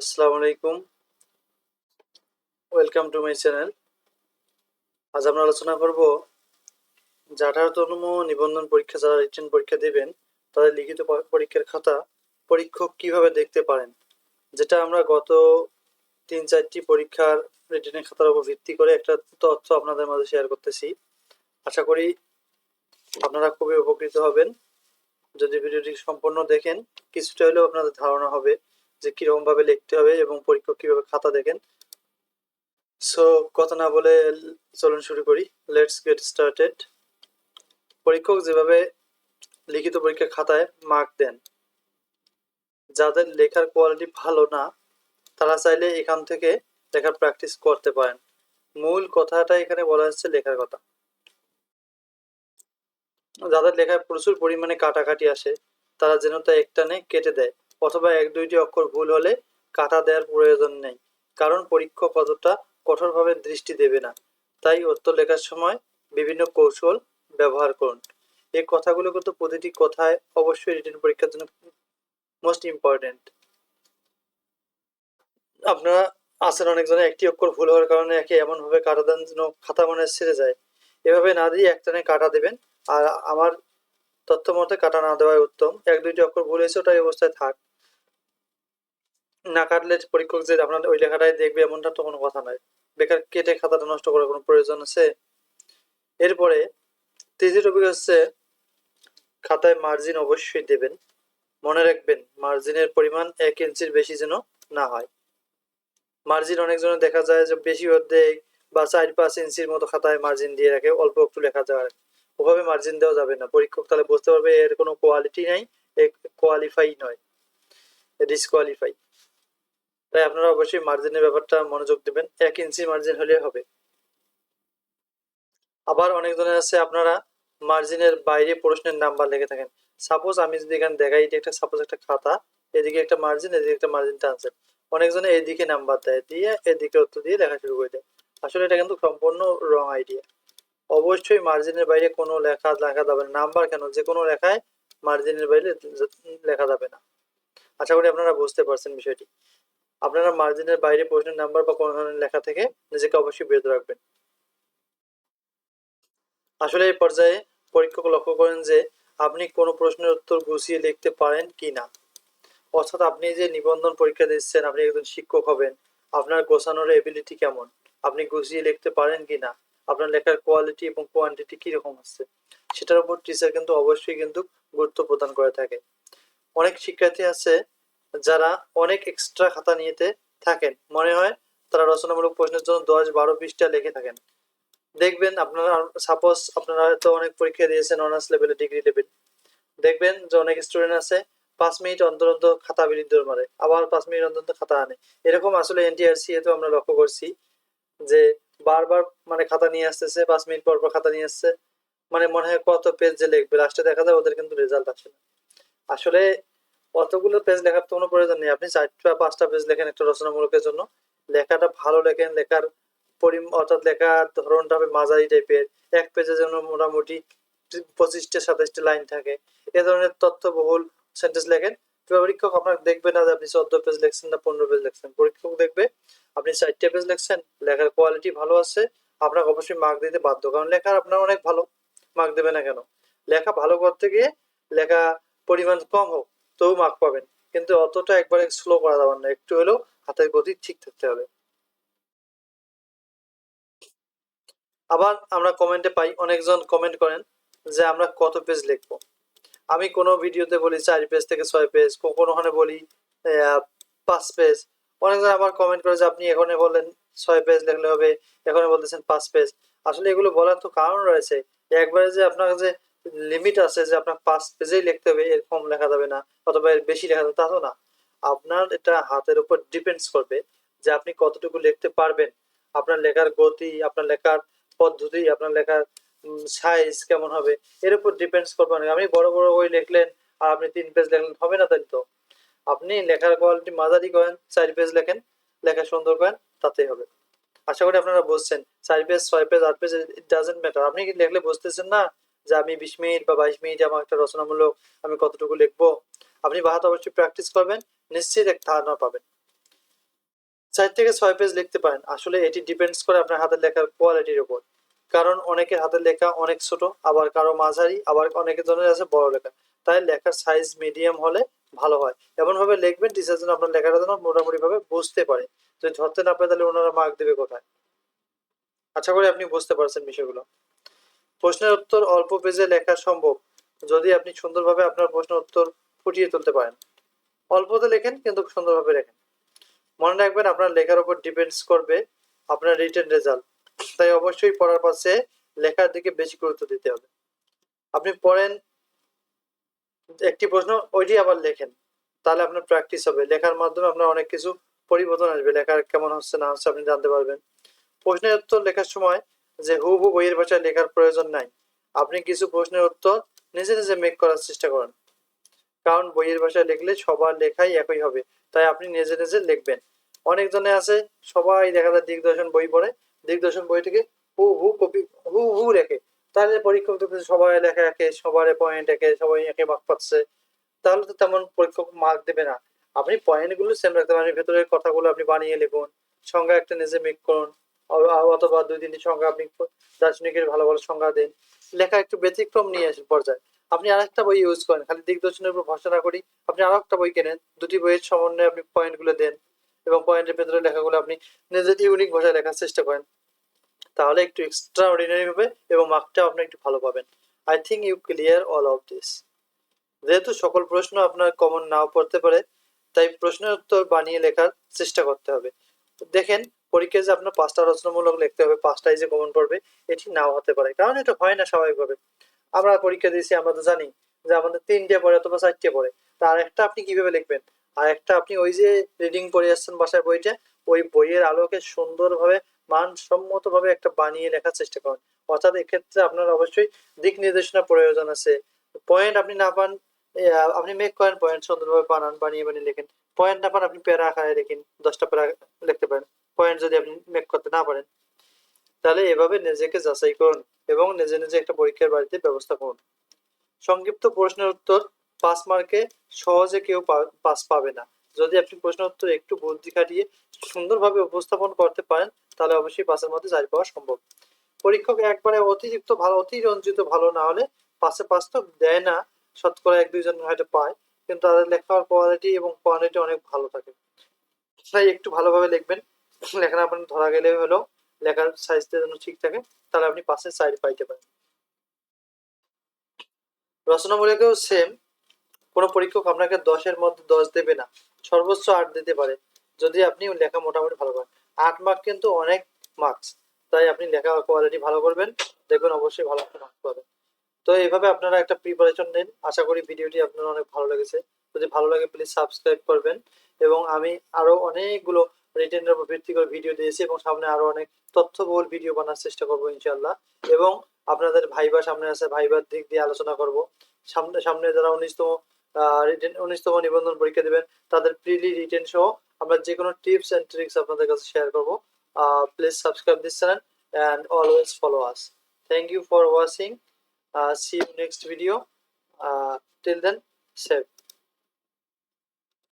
আসসালামু আলাইকুম। Welcome to my channel আজ আমরা আলোচনা করব যে আঠারোতম নিবন্ধন পরীক্ষা যারা রিটেন পরীক্ষা দেবেন, তাদের লিখিত পরীক্ষার খাতা পরীক্ষক কীভাবে দেখতে পারেন? যেটা আমরা গত তিন চারটি পরীক্ষার রিটেনের খাতার উপর ভিত্তি করে একটা তথ্য আপনাদের মাঝে শেয়ার করতেছি। আশা করি আপনারা খুবই উপকৃত হবেন। যদি ভিডিওটি সম্পূর্ণ দেখেন, কিছুটা হলেও আপনাদের ধারণা হবে। যে কীরকম ভাবে লিখতে হবে এবং পরীক্ষক কীভাবে খাতা দেখেন। সো কথা না বলে চলুন শুরু করি। লেটস গেট স্টার্টেড পরীক্ষক যেভাবে লিখিত পরীক্ষার খাতায় মার্ক দেন, যাদের লেখার কোয়ালিটি ভালো না, তারা চাইলে এখান থেকে লেখার প্র্যাকটিস করতে পারেন। মূল কথাটা এখানে বলা হচ্ছে লেখার কথা। যাদের লেখায় প্রচুর পরিমাণে কাটাকাটি আসে, তারা যেন তা একটানে কেটে দেয়। অথবা এক দুইটি অক্ষর ভুল হলে কাটা দেওয়ার প্রয়োজন নেই, কারণ পরীক্ষক অতটা কঠোরভাবে দৃষ্টি দেবে না। তাই উত্তর লেখার সময় বিভিন্ন কৌশল ব্যবহার করুন। এই কথাগুলো কিন্তু প্রতিটি কথায় অবশ্যই রিটেন পরীক্ষার জন্য মোস্ট ইম্পর্টেন্ট আপনারা আছেন অনেকজনে, একটি অক্ষর ভুল হওয়ার কারণে একে এমনভাবে কাটা দেন যেন খাতা মনে ছেড়ে যায়। এভাবে না দিয়ে একটানে কাটা দেবেন, আর আমার তথ্য মতে কাটা না দেওয়াই উত্তম। এক দুইটি অক্ষর ভুল হয়েছে ওটা অবস্থায় থাক। না কাটলে পরীক্ষক যে আপনার ওই লেখাটাই দেখবে এমনটা তো কোনো কথা নয়। বেকার কেটে খাতাটা নষ্ট করার কোনো প্রয়োজন আছে? এরপরে তৃতীয় টপিক হচ্ছে, খাতায় মার্জিন অবশ্যই দেবেন। মনে রাখবেন মার্জিনের পরিমাণ এক ইঞ্চির বেশি যেন না হয়। মার্জিন অনেকজনের দেখা যায় যে বেশি অর্ধেক বা চার পাঁচ ইঞ্চির মতো খাতায় মার্জিন দিয়ে রাখে, অল্প একটু লেখা যায় ওভাবে মার্জিন দেওয়া যাবে না। পরীক্ষক তাহলে বুঝতে পারবে এর কোনো কোয়ালিটি নাই কোয়ালিফাই নয়। ডিসকোয়ালিফাই তাই আপনারা অবশ্যই মার্জিনের ব্যাপারটা মনোযোগ দেবেন। এক ইঞ্চি মার্জিন হলে হবে। আবার অনেকজনের আছে, আপনারা মার্জিনের বাইরে প্রশ্নের নাম্বার লিখে থাকেন। সাপোজ আমি যদি এখানে দেখাই, এটা একটা সাপোজ একটা খাতা, এদিকে একটা মার্জিন এদিকে একটা মার্জিন টানছেন অনেকজনে এদিকে নাম্বার দেয় দিয়ে এদিকে উত্তর দিয়ে লেখা শুরু করে দেয়। আসলে এটা কিন্তু সম্পূর্ণ রং আইডিয়া অবশ্যই মার্জিনের বাইরে কোনো লেখা লেখা যাবে না। নাম্বার কেন? যে কোনো লেখায় মার্জিনের বাইরে লেখা যাবে না। আশা করি আপনারা বুঝতে পারছেন বিষয়টি। আপনারা মার্জিনের বাইরে প্রশ্নের নাম্বার বা কোনো ধরনের লেখা থেকে নিজেকে অবশ্যই বিরত রাখবেন। আসলে এই পর্যায়ে পরীক্ষক লক্ষ্য করেন যে আপনি কোনো প্রশ্নের উত্তর গুছিয়ে লিখতে পারেন কি না। অর্থাৎ আপনি যে নিবন্ধন পরীক্ষা দিচ্ছেন, আপনি একজন শিক্ষক হবেন, আপনার গোছানোর এবিলিটি কেমন? আপনি গুছিয়ে লিখতে পারেন কি না? আপনার লেখার কোয়ালিটি এবং কোয়ান্টিটি কীরকম আছে সেটার উপর টিচার কিন্তু অবশ্যই কিন্তু গুরুত্ব প্রদান করে থাকে। অনেক শিক্ষার্থী আছে যারা অনেক এক্সট্রা খাতা নিয়েতে থাকেন। মনে হয় তারা রচনামূলক প্রশ্নের জন্য দশ বারো পৃষ্ঠা লিখে থাকেন। দেখবেন আপনারা সাপোজ আপনারা তো অনেক পরীক্ষা দিয়েছেন অনার্স লেভেলে ডিগ্রি লেভেল দেখবেন যে অনেক স্টুডেন্ট আছে, পাঁচ মিনিট অন্তর অন্তর খাতা বিরুদ্ধ মারে আবার পাঁচ মিনিট অন্তর অন্তর খাতা আনে। এরকম আসলে এনটিআরসি এতেও আমরা লক্ষ্য করছি যে বারবার মানে খাতা নিয়ে আসতেছে, পাঁচ মিনিট পর পর খাতা নিয়ে আসছে। মানে মনে হয় কত পেজ যে লিখবে লাস্টে দেখা যায় ওদের কিন্তু রেজাল্ট আসে না। আসলে অতগুলো পেজ লেখার তো কোনো প্রয়োজন নেই। আপনি চারটা, পাঁচটা পেজ লেখেন একটা রচনামূলকের জন্য। লেখাটা ভালো লেখেন, লেখার পরিম অর্থাৎ লেখার ধরনটা হবে মাঝারি টাইপের এক পেজে যেন মোটামুটি পঁচিশটা, সাতাশটা লাইন থাকে। এ ধরনের তথ্যবহুল সেন্টেন্স লেখেন। পরীক্ষক আপনার দেখবে না যে আপনি চোদ্দ পেজ লিখছেন না পনেরো পেজ লিখছেন। পরীক্ষক দেখবে, আপনি চারটে পেজ লিখছেন, লেখার কোয়ালিটি ভালো আছে। আপনাকে অবশ্যই মার্ক দিতে বাধ্য। কারণ লেখার আপনার অনেক ভালো। মার্ক দেবে না কেন? লেখা ভালো করতে গিয়ে লেখা পরিমাণ কম হোক। তবু মার্ক পাবেন। কিন্তু অতটা একবারে স্লো করা যাবে না, একটু হলেও হাতের গতি ঠিক থাকতে হবে। আবার আমরা কমেন্টে পাই, অনেকজন কমেন্ট করেন যে আমরা কত পেজ লিখব। আমি কোনো ভিডিওতে বলি চার পেজ থেকে ছয় পেজ কোনোখানে বলি পাঁচ পেজ অনেকজন আবার কমেন্ট করে যে আপনি এখানে বললেন ছয় পেজ লিখলে হবে, এখানে বলতেছেন পাঁচ পেজ আসলে এগুলো বলার তো কারণ রয়েছে। একবারে যে আপনার যে লিমিট আছে যে আপনার পাঁচ পেজেই লিখতে হবে এরকম লেখা যাবে না অথবা এর বেশি লেখা যাবে তা না। আপনার এটা হাতের উপর ডিপেন্ডস করবে যে আপনি কতটুকু লিখতে পারবেন। আপনার লেখার গতি, আপনার লেখার পদ্ধতি, আপনার লেখার সাইজ কেমন হবে, এর উপর ডিপেন্ডস করবে অনেক। আপনি বড় বড় বই লিখলেন আর আপনি তিন পেজ লিখলেন, হবে না তাই তো। আপনি লেখার কোয়ালিটি মাঝারি করেন, চার পেজ লেখেন, লেখা সুন্দর করেন, তাতেই হবে। আশা করি আপনারা বুঝছেন, চার পেজ ছয় পেজ আট পেজ ইট ডাজেন্ট ম্যাটার আপনি কি লিখলে বুঝতেছেন না? যে আমি বিশ মিনিট বা বাইশ মিনিট আমার একটা রচনামূলক আমি কতটুকু লিখব, আপনি বাহাত অবশ্যই প্র্যাকটিস করবেন, নিশ্চিত এক ধারণা পাবেন। চার থেকে ছয় পেজ লিখতে পারেন। আসলে এটি ডিপেন্ডস করে আপনার হাতের লেখার কোয়ালিটির উপর। কারণ অনেকের হাতের লেখা অনেক ছোট, আবার কারও মাঝারি, আবার অনেকের জনের আছে বড় লেখা। তাই লেখার সাইজ মিডিয়াম হলে ভালো হয়। এমন ভাবে লিখবেন টিচার যেন আপনার লেখাটা যেন মোটামুটি ভাবে বুঝতে পারে। যদি ধরতে না পারে তাহলে ওনারা মার্ক দেবে কোথায়? আশা করি আপনি বুঝতে পারছেন বিষয়গুলো। প্রশ্নের উত্তর অল্প পেজে লেখা সম্ভব, যদি আপনি সুন্দরভাবে আপনার প্রশ্ন উত্তর ফুটিয়ে তুলতে পারেন। অল্পতে লেখেন, কিন্তু সুন্দরভাবে লেখেন। মনে রাখবেন, আপনার লেখার উপর ডিপেন্ডস করবে আপনার রিটেন রেজাল্ট তাই অবশ্যই পড়ার পাশে লেখার দিকে বেশি গুরুত্ব দিতে হবে। আপনি পড়েন একটি প্রশ্ন, ওইটি আবার লেখেন। তাহলে আপনার প্র্যাকটিস হবে। লেখার মাধ্যমে আপনার অনেক কিছু পরিবর্তন আসবে। লেখার কেমন হচ্ছে, না হচ্ছে আপনি জানতে পারবেন। প্রশ্নের উত্তর লেখার সময় যে হুবহু বইয়ের ভাষায় লেখার প্রয়োজন নাই। আপনি কিছু প্রশ্নের উত্তর নিজে নিজে মেক করার চেষ্টা করেন। কারণ বইয়ের ভাষায় লিখলে সবার লেখাই একই হবে, তাই আপনি নিজে নিজে লিখবেন। অনেকজনে আছে, সবাই দেখা যায় দিগদর্শন বই পড়ে, দিগদর্শন বই থেকে হু হু কপি হু হু লেখে। তাহলে পরীক্ষক দেখতেছে সবাই লেখা একে সবার পয়েন্ট একে, সবাই একে মার্ক পাচ্ছে। তাহলে তো তেমন পরীক্ষক মার্ক দেবে না। আপনি পয়েন্টগুলো সেম রাখতে পারেন, ভেতরের কথাগুলো আপনি বানিয়ে লিখুন সংজ্ঞা একটা নিজে মেক করুন। অথবা দুই, তিনটি সংজ্ঞা আপনি দার্শনিকের ভালো ভালো সংজ্ঞা দেন। লেখা একটু ব্যতিক্রম নিয়ে আসেন পর্যায়ে। আপনি আরেকটা বই ইউজ করেন, খালি দিগদর্শনের উপর ভরসা না করি আপনি আরও একটা বই কেনেন। দুটি বইয়ের সমন্বয়ে আপনি পয়েন্টগুলো দেন এবং পয়েন্টের ভেতরে লেখাগুলো আপনি নিজের ইউনিক ভাষায় লেখার চেষ্টা করেন। তাহলে একটু এক্সট্রা অর্ডিনারি হবে এবং মার্কটাও আপনি একটু ভালো পাবেন। I think you clear all of this যেহেতু সকল প্রশ্ন আপনার কমন নাও পড়তে পারে, তাই প্রশ্নের উত্তর বানিয়ে লেখার চেষ্টা করতে হবে। দেখেন পরীক্ষায় যে আপনার পাঁচটা রচনামূলক লিখতে হবে, পাঁচটাই যে কমন পড়বে, এটি নাও হতে পারে। কারণ এটা হয় না স্বাভাবিকভাবে। আমরা পরীক্ষা দিয়েছি, আমরা তো জানি যে আমাদের তিনটে পড়ে অথবা চারটে পড়ে। তার একটা আপনি কীভাবে লিখবেন? আর একটা আপনি ওই যে রিডিং পড়ে আসছেন বাসায় বইটা, ওই বইয়ের আলোকে সুন্দরভাবে মানসম্মত ভাবে একটা বানিয়ে লেখার চেষ্টা করেন। অর্থাৎ এক্ষেত্রে আপনার অবশ্যই দিক নির্দেশনা প্রয়োজন আছে। পয়েন্ট আপনি না পান আপনি মেক করেন পয়েন্ট সুন্দরভাবে বানান, বানিয়ে বানিয়ে লেখেন। পয়েন্ট না পান, আপনি প্যারা আকারে লিখেন, দশটা প্যারা লিখতে পারেন। পয়েন্ট যদি আপনি মেক করতে না পারেন, তাহলে এভাবে নিজেকে যাচাই করুন এবং নিজে নিজে একটা পরীক্ষার বাড়িতে ব্যবস্থা করুন। সংক্ষিপ্ত প্রশ্নের উত্তর পাস মার্কে সহজে কেউ পাস পাবে না। যদি আপনি প্রশ্ন উত্তর একটু বুদ্ধি খাটিয়ে সুন্দরভাবে উপস্থাপন করতে পারেন, তাহলে অবশ্যই পাসের মধ্যে চাকরি পাওয়া সম্ভব। পরীক্ষক একবারে অতিরিক্ত ভালো, অতিরঞ্জিত ভালো না হলে পাশে পাস তো দেয় না, শতকরা এক দুইজন হয়তো পায়, কিন্তু তাদের লেখার কোয়ালিটি এবং কোয়ালিটি অনেক ভালো থাকে। তাই একটু ভালোভাবে লিখবেন। লেখাটা আপনার ধরা গেলে হলো লেখার সাইজটা যেন ঠিক থাকে, তাহলে আপনি পাশের সাইড পাইতে পারেন। রচনামূলকেও সেম কোনো পরীক্ষক আপনাকে দশের মধ্যে দশ দেবে না, সর্বোচ্চ আট দিতে পারে, যদি আপনি লেখা মোটামুটি ভালো করেন। আট মার্ক কিন্তু অনেক মার্কস তাই আপনি লেখা কোয়ালিটি ভালো করবেন দেখবেন অবশ্যই ভালো মার্ক পাবেন। তো এইভাবে আপনারা একটা প্রিপারেশন নিন, আশা করি ভিডিওটি আপনার অনেক ভালো লেগেছে। যদি ভালো লাগে প্লিজ সাবস্ক্রাইব করবেন, এবং আমি আরও অনেকগুলো রিটেনের উপর ভিত্তি করে ভিডিও দিয়েছি এবং সামনে আরও অনেক তথ্যবহুল ভিডিও বানার চেষ্টা করব ইনশাল্লাহ এবং আপনাদের ভাইবা সামনে আছে, ভাইবার দিক দিয়ে আলোচনা করব। সামনে সামনে যারা উনিশতম উনিশতম নিবন্ধন পরীক্ষা দেবেন, তাদের প্রিলি রিটেন সহ আমরা যে কোনো টিপস অ্যান্ড ট্রিক্স আপনাদের কাছে শেয়ার করব। Please subscribe this channel and always follow us thank you for watching see you next video till then save